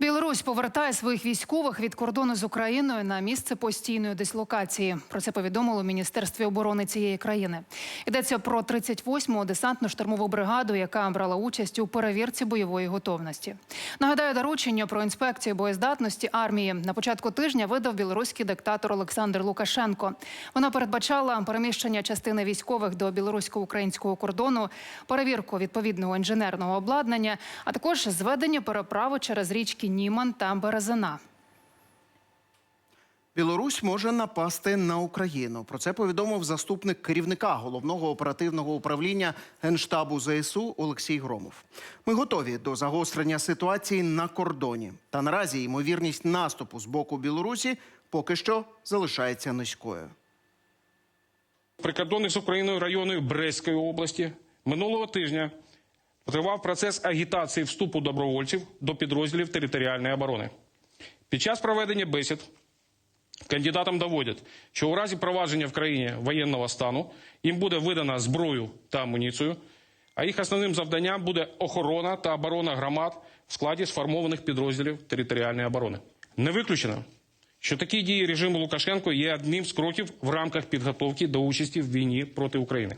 Білорусь повертає своїх військових від кордону з Україною на місце постійної дислокації. Про це повідомило Міністерстві оборони цієї країни. Йдеться про 38-му десантно-штурмову бригаду, яка брала участь у перевірці бойової готовності. Нагадаю, доручення про інспекцію боєздатності армії на початку тижня видав білоруський диктатор Олександр Лукашенко. Вона передбачала переміщення частини військових до білорусько-українського кордону, перевірку відповідного інженерного обладнання, а також зведення переправи через річки Німан та Березина. Білорусь може напасти на Україну. Про це повідомив заступник керівника головного оперативного управління генштабу ЗСУ Олексій Громов. Ми готові до загострення ситуації на кордоні. Та наразі ймовірність наступу з боку Білорусі поки що залишається низькою. прикордонних з Україною районів Брестської області минулого тижня тривав процес агітації вступу добровольців до підрозділів територіальної оборони. Під час проведення бесід кандидатам доводять, що у разі провадження в країні воєнного стану їм буде видана зброю та амуніцію, а їх основним завданням буде охорона та оборона громад в складі сформованих підрозділів територіальної оборони. Не виключено, що такі дії режиму Лукашенко є одним з кроків в рамках підготовки до участі в війні проти України.